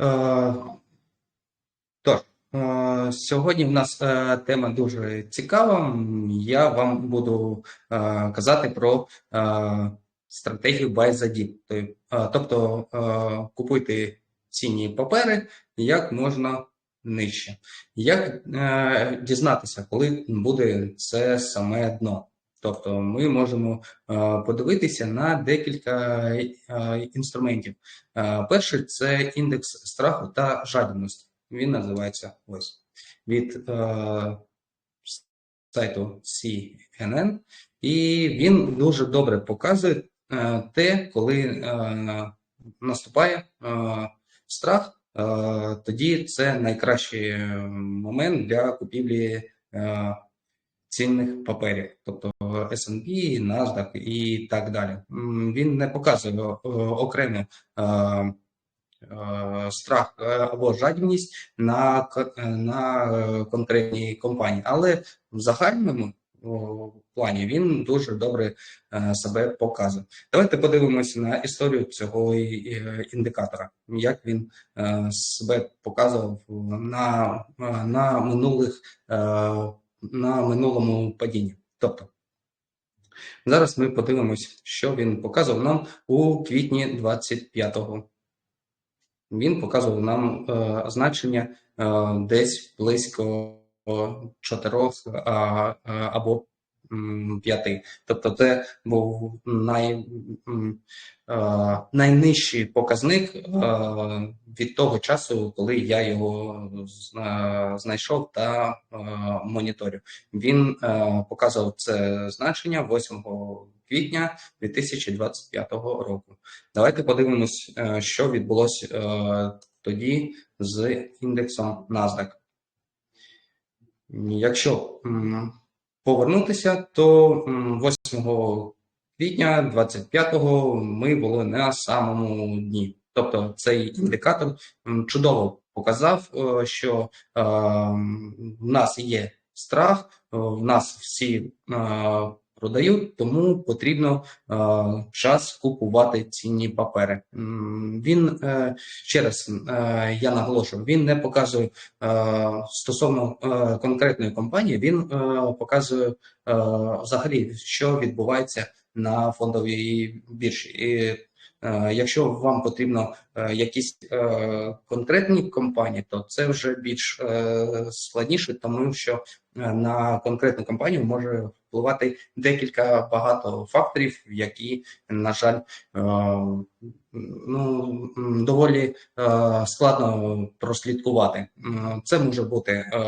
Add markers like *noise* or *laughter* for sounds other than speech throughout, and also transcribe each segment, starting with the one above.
Е, Тож, е, сьогодні в нас е, тема дуже цікава. Я вам буду казати про стратегію Buy the Dip. Тобто, купуйте цінні папери як можна нижче. Як дізнатися, коли буде це саме дно? Тобто ми можемо е, подивитися на декілька е, інструментів. Е, Перший це індекс страху та жадібності. Він називається ось від сайту CNN, і він дуже добре показує те, коли наступає страх, тоді це найкращий момент для купівлі цінних паперів, тобто S&P, NASDAQ і так далі. Він не показує е, окремі е, е, страх або жадібність на, на конкретній компанії, але в загальному плані він дуже добре себе показує. Давайте подивимося на історію цього індикатора, як він себе показував на, на минулих на минулому падінні. Тобто зараз ми подивимось, що він показував нам у квітні 25-го він показував нам е, значення е, десь близько 4 а, а, або 5. Тобто це був най, е, найнижчий показник е, від того часу, коли я його знайшов та е, моніторю. Він е, показував це значення 8 квітня 2025 року. Давайте подивимось, е, що відбулося е, тоді з індексом NASDAQ. Якщо повернутися, то 8 квітня 25-го ми були на самому дні. Тобто цей індикатор чудово показав, е, що е, в нас є страх, е, в нас всі продають, тому потрібно е, час купувати цінні папери. Він е, ще раз е, я наголошую, він не показує е, стосовно е, конкретної компанії, він е, показує е, взагалі, що відбувається на фондовій біржі. І якщо вам потрібно е, якісь е, конкретні компанії, то це вже більш е, складніше, тому що е, на конкретну компанію може впливати декілька багато факторів, які, на жаль, е, ну, доволі е, складно прослідкувати. Це може бути е,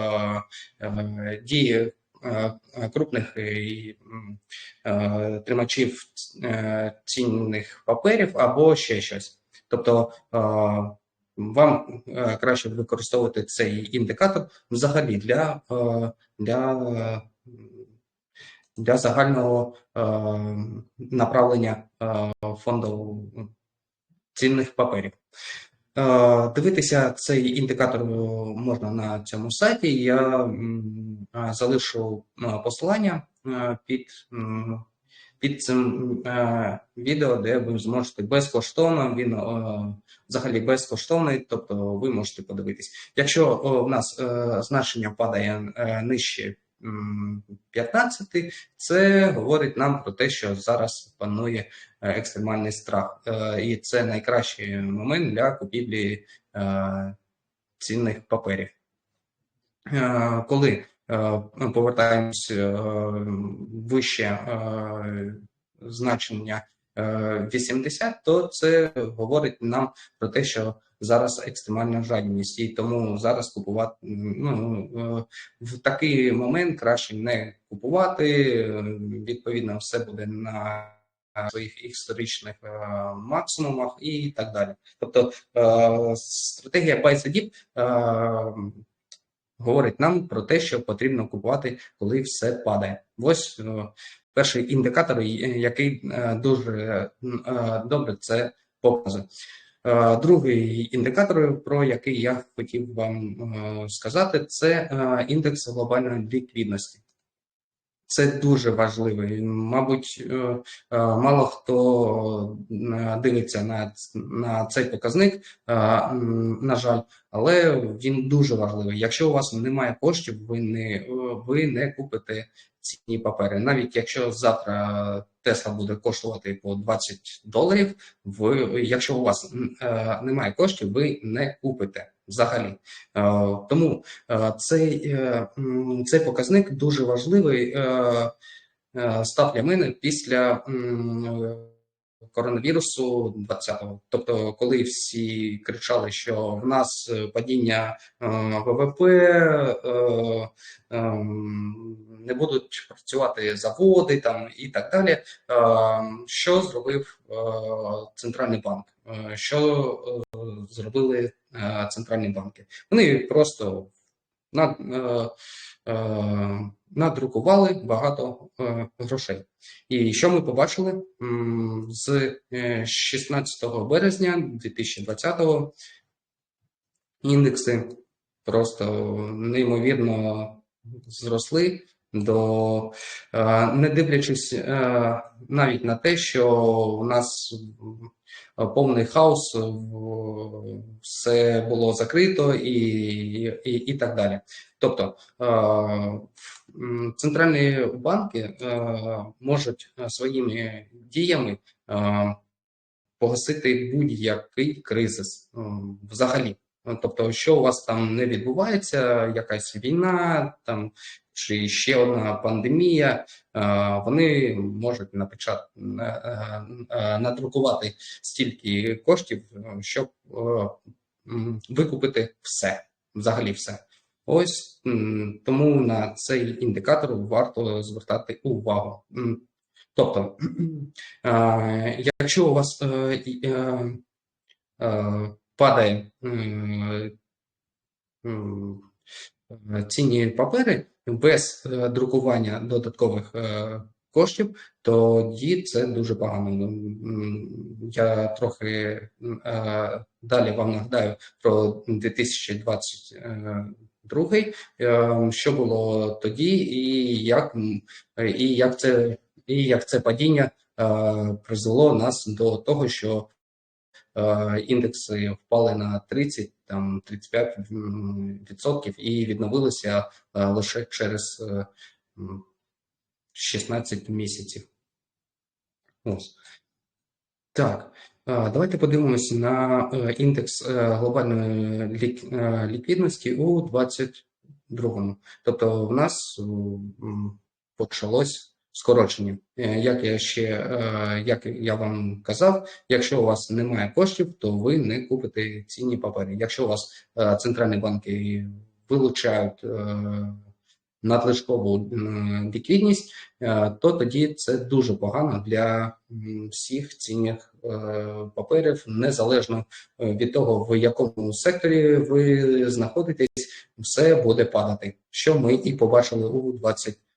е, дії е, крупних і, м, е, тримачів е, цінних паперів або ще щось. Тобто е, вам е, краще використовувати цей індикатор взагалі для, е, для, е, для загального е, направлення е, фонду цінних паперів. Е, Дивитися цей індикатор е, можна на цьому сайті. Я е, залишу посилання під, під цим відео, де ви зможете безкоштовно, він взагалі безкоштовний, тобто ви можете подивитись. Якщо в нас значення падає нижче 15, це говорить нам про те, що зараз панує е, екстремальний страх. Е, І це найкращий момент для купівлі е, цінних паперів. Коли е, повертаємось вище значення е, 80, то це говорить нам про те, що зараз екстремальна жадібність, і тому зараз купувати ну, е, в такий момент краще не купувати. е, Відповідно, все буде на своїх історичних е, максимумах і так далі. Тобто стратегія е, говорить нам про те, що потрібно купувати, коли все падає. Ось перший індикатор, який дуже добре це показує. Е, Другий індикатор, про який я хотів вам е, сказати, це е, індекс глобальної ліквідності. Це дуже важливо. Мабуть, мало хто дивиться на, на цей показник, на жаль, але він дуже важливий. Якщо у вас немає коштів, ви не, ви не купите цінні папери. Навіть якщо завтра Тесла буде коштувати по 20 доларів, ви, якщо у вас е, немає коштів, ви не купите взагалі. Е, Тому е, цей, е, цей показник дуже важливий е, е, став для мене після е, коронавірусу 20-го. Тобто, коли всі кричали, що в нас е, падіння е, ВВП, е, ем, не будуть працювати заводи там і так далі. Що зробив центральний банк? Що зробили центральні банки? Вони просто над, е, е, надрукували багато е, грошей. І що ми побачили з е, 16 березня 2020 індекси просто неймовірно зросли до е, не дивлячись е, навіть на те, що у нас е, повний хаос, все було закрито і, і, і так далі. Тобто центральні банки можуть своїми діями погасити будь-який кризис взагалі. Ну, Тобто, що у вас там не відбувається, якась війна там чи ще одна пандемія, е, вони можуть напечат... е, е, надрукувати стільки коштів, щоб викупити все, взагалі все. Ось тому на цей індикатор варто звертати увагу. Тобто, *clears throat* якщо у вас падає е, цінні папери без е, друкування додаткових е, коштів, тоді це дуже погано. Ну, Я трохи далі вам нагадаю про 2022, е, що було тоді, і як, і як це, і як це падіння призвело нас до того, що індекси впали на 30, там 35 м, відсотків і відновилися е, лише через е, 16 місяців. Ось. Так, е, давайте подивимося на е, індекс е, глобальної лік- е, ліквідності у 2022. Тобто в нас почалось скорочення. Е, Як я ще, е, як я вам казав, якщо у вас немає коштів, то ви не купите цінні папери. Якщо у вас е, центральні банки вилучають надлишкову ліквідність, то тоді це дуже погано для всіх цінних паперів, незалежно від того, в якому секторі ви знаходитесь, все буде падати, що ми і побачили у 22-му.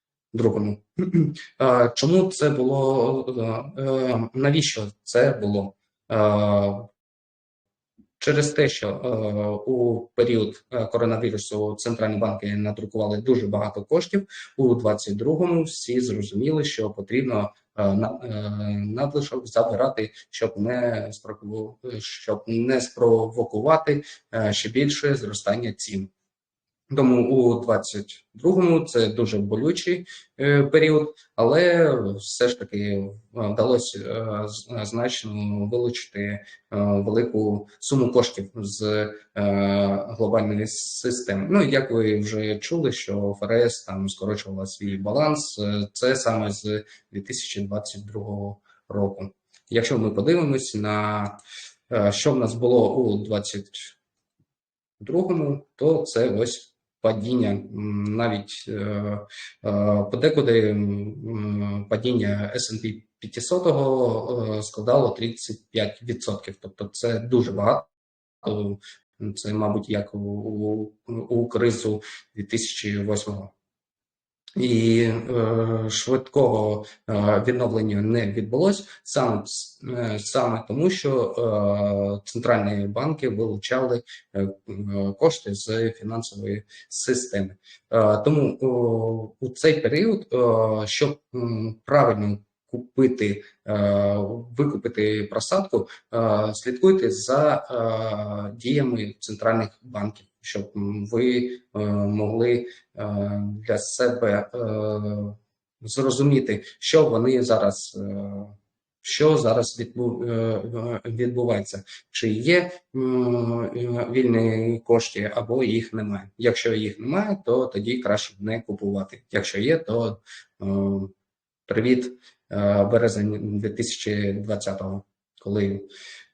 Е, *clears throat* Чому це було? е, е, Навіщо це було? Через те, що е, у період коронавірусу центральні банки надрукували дуже багато коштів, у 22-му всі зрозуміли, що потрібно е, на- надлишок забирати, щоб не щоб не спровокувати ще більше зростання цін. Тому у 22-му це дуже болючий е, період, але все ж таки е, вдалося е, значно вилучити велику суму коштів з глобальної системи. Ну, як ви вже чули, що ФРС там скорочувала свій баланс, це саме з 2022 року. Якщо ми подивимось на що в нас було у 22-му, то це ось падіння, навіть е, е, подекуди падіння S&P 500 е, складало 35%. Тобто це дуже багато. Це, мабуть, як у, у, у кризу 2008-го. І е, швидкого е, відновлення не відбулось саме, саме тому, що е, центральні банки вилучали е, кошти з фінансової системи. Е, тому е, у цей період, е, щоб правильно купити, е, викупити просадку, е, слідкуйте за е, діями центральних банків, щоб ви могли для себе зрозуміти, що вони зараз. Що зараз відбу- відбувається? Чи є вільні кошти, або їх немає? Якщо їх немає, то тоді краще не купувати. Якщо є, то привіт, березень 2020-го, коли,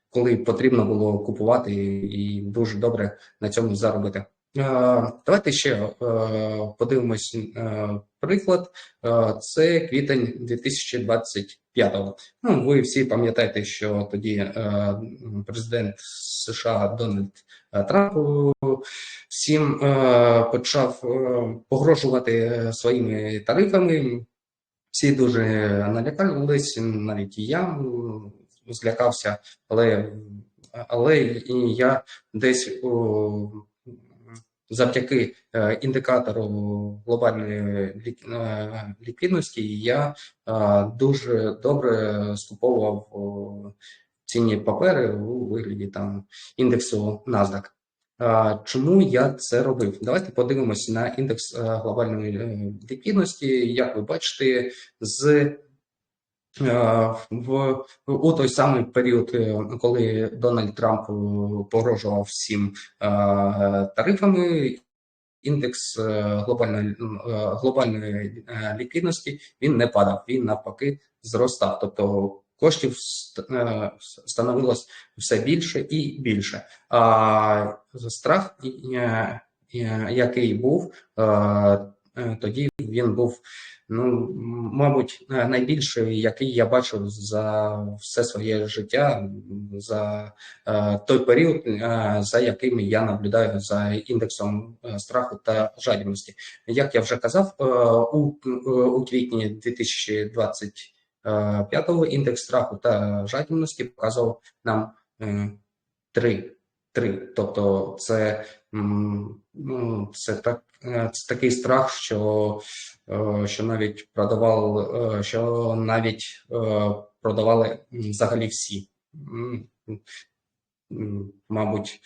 коли потрібно було купувати і дуже добре на цьому заробити. Е, Давайте ще е, подивимось е, приклад. Е, Це квітень 2025-го. Ну, ви всі пам'ятаєте, що тоді е, президент США Дональд е, Трамп е, всім е, почав е, погрожувати е, своїми тарифами. Всі дуже налякались, навіть і я злякався, але, але і я десь о, завдяки е, індикатору глобальної е, ліквідності я е, дуже добре скуповував цінні папери у вигляді там індексу NASDAQ. Чому я це робив? Давайте подивимось на індекс е, глобальної е, ліквідності. Як ви бачите, з е, в у той самий період, коли Дональд Трамп погрожував всім тарифами. Індекс глобальної глобальної ліквідності він не падав, він навпаки зростав. Тобто коштів е, становилось все більше і більше. А страх, е, е, який був тоді, він був, ну мабуть, найбільший, який я бачив за все своє життя, за той період, за яким я наблюдаю за індексом страху та жадібності. Як я вже казав, у квітні 2020 Е, пятого індекс страху та жадібності показував нам е, 3. 3. Тобто це ну, це, так, е, це такий страх, що що навіть продавав, що навіть продавали взагалі всі. Мабуть,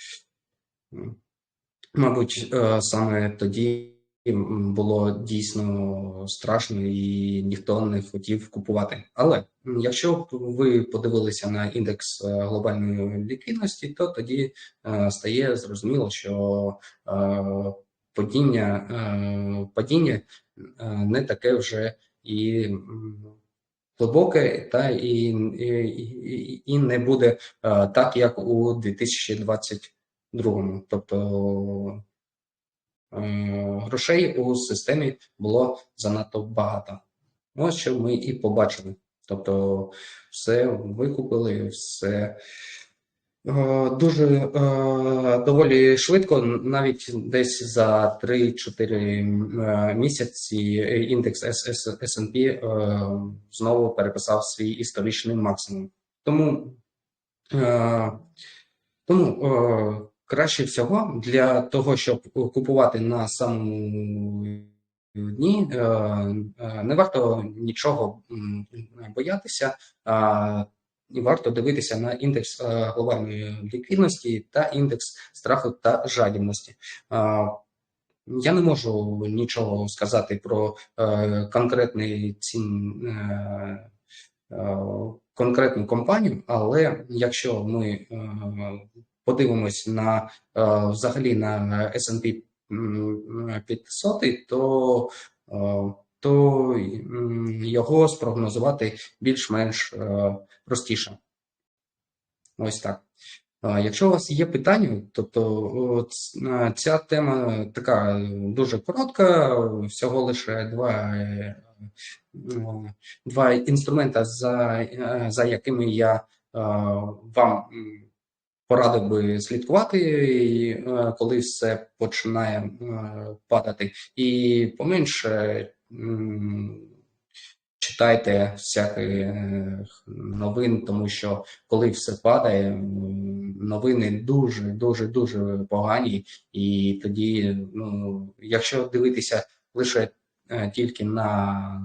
мабуть, саме тоді було дійсно страшно і ніхто не хотів купувати. Але якщо ви подивилися на індекс е, глобальної ліквідності, то тоді е, стає зрозуміло, що е, падіння, падіння не таке вже і глибоке, та і, і, і, не буде так, як у 2022. Тобто грошей у системі було занадто багато. Ось що ми і побачили. Тобто, все викупили, все е, дуже е, доволі швидко, навіть десь за 3-4 е, місяці індекс S&P знову переписав свій історичний максимум. Тому, тому краще всього для того, щоб купувати на самому дні, е, е, не варто нічого боятися. І варто дивитися на індекс е, глобальної ліквідності та індекс страху та жадібності. Я не можу нічого сказати про конкретний цін, конкретну компанію, але якщо ми подивимось на е, взагалі на SP 500, то, е, то його спрогнозувати більш-менш е, простіше. Ось так. Якщо у вас є питання, тобто е, ця тема така дуже коротка, всього лише два, е, е, два інструмента, за, е, за якими я е, вам порадив би слідкувати, е, коли все починає е, падати, і поменше читайте всяких новин, тому що коли все падає, новини дуже, дуже, дуже погані, і тоді, ну, якщо дивитися лише е, тільки на,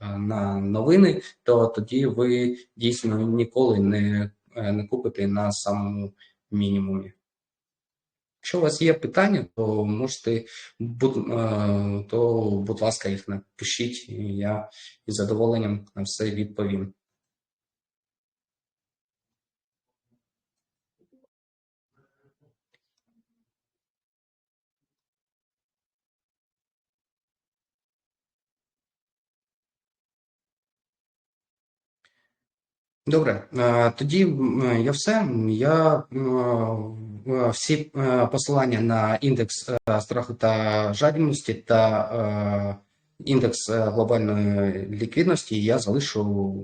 е, на новини, то тоді ви дійсно ніколи не, е, не купите на самому мінімумі. Якщо у вас є питання, то можете, будь, е, то, будь ласка, їх напишіть, і я із задоволенням на все відповім. Добре, е, тоді я все. Я е, е, всі посилання на індекс страху та жадібності та індекс глобальної ліквідності я залишу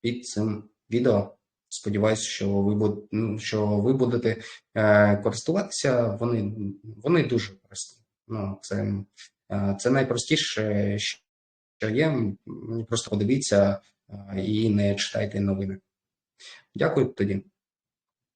під цим відео. Сподіваюсь, що ви буд- ну, що ви будете користуватися. Вони, вони дуже прості. Ну, це, це найпростіше, що є. Просто подивіться і не читайте новини. Дякую тоді.